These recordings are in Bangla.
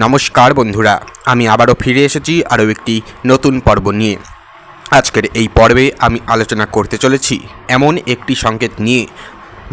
নমস্কার বন্ধুরা, আমি আবারও ফিরে এসেছি আরও একটি নতুন পর্ব নিয়ে। আজকের এই পর্বে আমি আলোচনা করতে চলেছি এমন একটি সংকেত নিয়ে।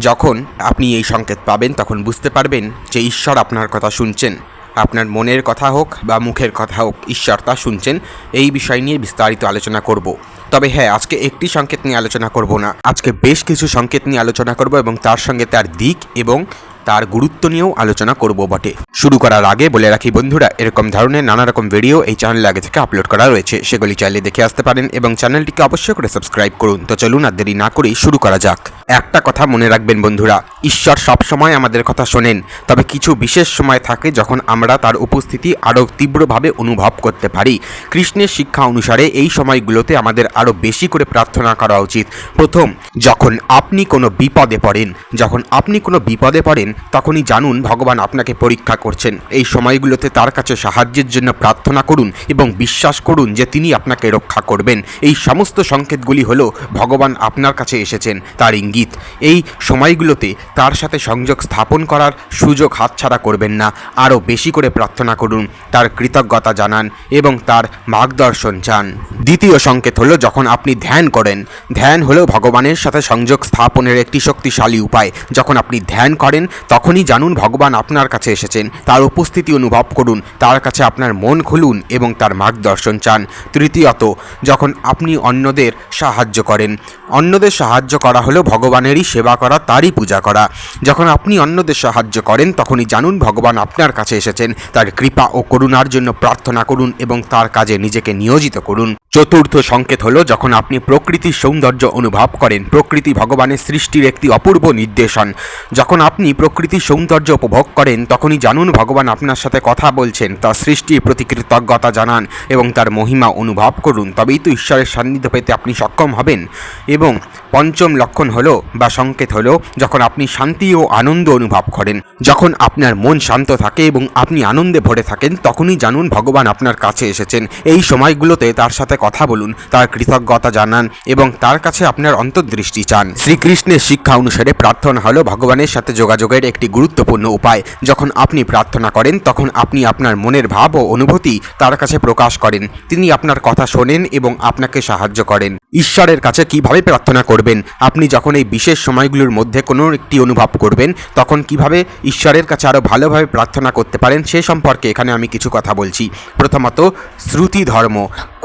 যখন আপনি এই সংকেত পাবেন, তখন বুঝতে পারবেন যে ঈশ্বর আপনার কথা শুনছেন। আপনার মনের কথা হোক বা মুখের কথা হোক, ঈশ্বর তা শুনছেন। এই বিষয় নিয়ে বিস্তারিত আলোচনা করব। তবে হ্যাঁ আজকে একটি সংকেত নিয়ে আলোচনা করব না। আজকে বেশ কিছু সংকেত নিয়ে আলোচনা করব এবং তার সঙ্গে তার দিক এবং তার গুরুত্ব নিয়েও আলোচনা করব বটে। শুরু করার আগে বলে রাখি বন্ধুরা, এরকম ধরনের নানা রকম ভিডিও এই চ্যানেলে আগে থেকে আপলোড করা রয়েছে। সেগুলি চাইলে দেখে আসতে পারেন এবং চ্যানেলটিকে অবশ্যই করে সাবস্ক্রাইব করুন। তো চলুন আর দেরি না করেই শুরু করা যাক। একটা কথা মনে রাখবেন বন্ধুরা, ঈশ্বর সব সময় আমাদের কথা শোনেন, তবে কিছু বিশেষ সময় থাকে যখন আমরা তার উপস্থিতি আরও তীব্রভাবে অনুভব করতে পারি। কৃষ্ণের শিক্ষা অনুসারে এই সময়গুলোতে আমাদের আরও বেশি করে প্রার্থনা করা উচিত। প্রথম, যখন আপনি কোনো বিপদে পড়েন, যখন আপনি কোনো বিপদে পড়েন, তখনই জানুন ভগবান আপনাকে পরীক্ষা করছেন। এই সময়গুলোতে তার কাছে সাহায্যের জন্য প্রার্থনা করুন এবং বিশ্বাস করুন যে তিনি আপনাকে রক্ষা করবেন। এই সমস্ত সংকেতগুলি হলো, ভগবান আপনার কাছে এসেছেন, তার ইঙ্গিত এই সময়গুলোতে তার সাথে সংযোগ স্থাপন করার সুযোগ হাতছাড়া করবেন না। আরও বেশি করে প্রার্থনা করুন, তার কৃতজ্ঞতা জানান এবং তার মার্গদর্শন চান। দ্বিতীয় সংকেত হলো যখন আপনি ধ্যান করেন। ধ্যান হলো ভগবানের সাথে সংযোগ স্থাপনের একটি শক্তিশালী উপায়। যখন আপনি ধ্যান করেন, তখনই জানুন ভগবান আপনার কাছে এসেছেন। তার উপস্থিতি অনুভব করুন, তার কাছে আপনার মন খুলুন এবং তার মার্গদর্শন চান। তৃতীয়ত, যখন আপনি অন্যদের সাহায্য করেন, অন্যদের সাহায্য করা হলো ভগবানেরই সেবা করা, তারই পূজা করা। যখন আপনি অন্যদের সাহায্য করেন, তখনই জানুন ভগবান আপনার কাছে এসেছেন। তার কৃপা ও করুণার জন্য প্রার্থনা করুন এবং তার কাজে নিজেকে নিয়োজিত করুন। চতুর্থ সংকেত হলো যখন আপনি প্রকৃতির সৌন্দর্য অনুভব করেন। প্রকৃতি ভগবানের সৃষ্টির একটি অপূর্ব নির্দেশন। যখন আপনি প্রকৃতির সৌন্দর্য উপভোগ করেন, তখনই জানুন ভগবান আপনার সাথে কথা বলছেন। তার সৃষ্টির প্রতি কৃতজ্ঞতা জানান এবং তার মহিমা অনুভব করুন। তবেই তো ঈশ্বরের সান্নিধ্য পেতে আপনি সক্ষম হবেন। এবং পঞ্চম লক্ষণ হলো বা সংকেত হলো যখন আপনি শান্তি ও আনন্দ অনুভব করেন। যখন আপনার মন শান্ত থাকে এবং আপনি আনন্দে ভরে থাকেন, তখনই জানুন ভগবান আপনার কাছে এসেছেন। এই সময়গুলোতে তার সাথে কথা বলুন, তার কৃতজ্ঞতা জানান এবং তার কাছে আপনার অন্তর্দৃষ্টি চান। শ্রীকৃষ্ণের শিক্ষা অনুসারে প্রার্থনা হলো ভগবানের সাথে যোগাযোগের একটি গুরুত্বপূর্ণ উপায়। যখন আপনি প্রার্থনা করেন, তখন আপনি আপনার মনের ভাব ও অনুভূতি তার কাছে প্রকাশ করেন। তিনি আপনার কথা শোনেন এবং আপনাকে সাহায্য করেন। ঈশ্বরের কাছে কীভাবে প্রার্থনা করবেন? আপনি যখন এই বিশেষ সময়গুলোর মধ্যে কোনো একটি অনুভব করবেন, তখন কীভাবে ঈশ্বরের কাছে আরও ভালোভাবে প্রার্থনা করতে পারেন, সে সম্পর্কে এখানে আমি কিছু কথা বলছি। প্রথমত, শ্রুতি ধর্ম।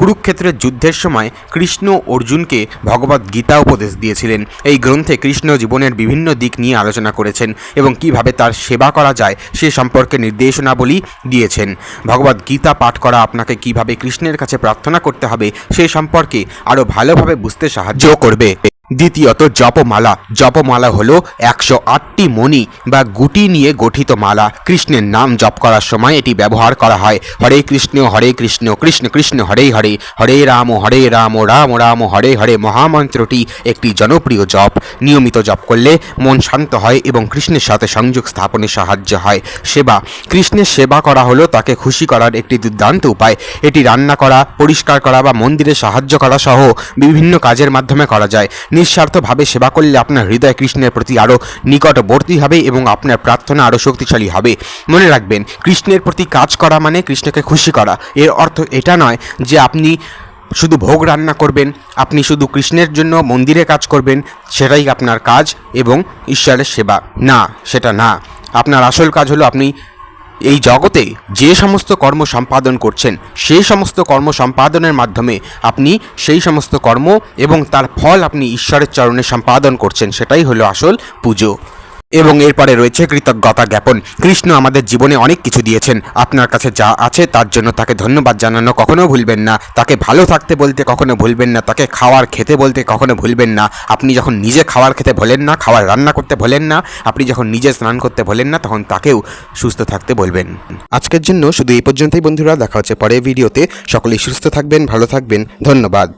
কুরুক্ষেত্রের যুদ্ধের সময় কৃষ্ণ অর্জুনকে ভগবত গীতা উপদেশ দিয়েছিলেন। এই গ্রন্থে কৃষ্ণ জীবনের বিভিন্ন দিক নিয়ে আলোচনা করেছেন এবং কীভাবে তার সেবা করা যায় সে সম্পর্কে নির্দেশনাবলী দিয়েছেন। ভগবত গীতা পাঠ করা আপনাকে কীভাবে কৃষ্ণের কাছে প্রার্থনা করতে হবে সে সম্পর্কে আরও ভালোভাবে বুঝতে সাহায্য করবে। দ্বিতীয়ত জপমালা। জপমালা হলো একশো আটটি মণি বা গুটি নিয়ে গঠিত মালা। কৃষ্ণের নাম জপ করার সময় এটি ব্যবহার করা হয়। হরে কৃষ্ণ হরে কৃষ্ণ কৃষ্ণ কৃষ্ণ, হরে হরে। হরে রাম হরে রাম রাম রাম, হরে হরে মহামন্ত্রটি একটি জনপ্রিয় জপ। নিয়মিত জপ করলে মন শান্ত হয় এবং কৃষ্ণের সাথে সংযোগ স্থাপনে সাহায্য হয়। সেবা। কৃষ্ণের সেবা করা হলো তাকে খুশি করার একটি দুর্দান্ত উপায়। এটি রান্না করা, পরিষ্কার করা বা মন্দিরে সাহায্য করা সহ বিভিন্ন কাজের মাধ্যমে করা যায়। নিঃস্বার্থভাবে সেবা করলে আপনার হৃদয় কৃষ্ণের প্রতি আরও নিকটবর্তী হবে এবং আপনার প্রার্থনা আরও শক্তিশালী হবে। মনে রাখবেন, কৃষ্ণের প্রতি কাজ করা মানে কৃষ্ণকে খুশি করা। এর অর্থ এটা নয় যে আপনি শুধু ভোগ রান্না করবেন, আপনি শুধু কৃষ্ণের জন্য মন্দিরে কাজ করবেন, সেটাই আপনার কাজ এবং ঈশ্বরের সেবা। না, সেটা না। আপনার আসল কাজ হলো আপনি এই জগতে যে সমস্ত কর্ম সম্পাদন করছেন সেই সমস্ত কর্ম সম্পাদনের মাধ্যমে আপনি সেই সমস্ত কর্ম এবং তার ফল আপনি ঈশ্বরের চরণে সম্পাদন করছেন, সেটাই হলো আসল পুজো। এবং এরপরে রয়েছে কৃতজ্ঞতা জ্ঞাপন। কৃষ্ণ আমাদের জীবনে অনেক কিছু দিয়েছেন। আপনার কাছে যা আছে তার জন্য তাকে ধন্যবাদ জানানো কখনো ভুলবেন না। তাকে ভালো থাকতে বলতে কখনো ভুলবেন না। তাকে খাওয়ার খেতে বলতে কখনো ভুলবেন না। আপনি যখন নিজে খাওয়ার খেতে ভোলেন না, খাওয়ার রান্না করতে ভোলেন না, আপনি যখন নিজে স্নান করতে ভোলেন না, তখন তাকেও সুস্থ থাকতে বলবেন। আজকের জন্য শুধু এই পর্যন্তই বন্ধুরা। দেখা হচ্ছে পরের ভিডিওতে। সকলেই সুস্থ থাকবেন, ভালো থাকবেন। ধন্যবাদ।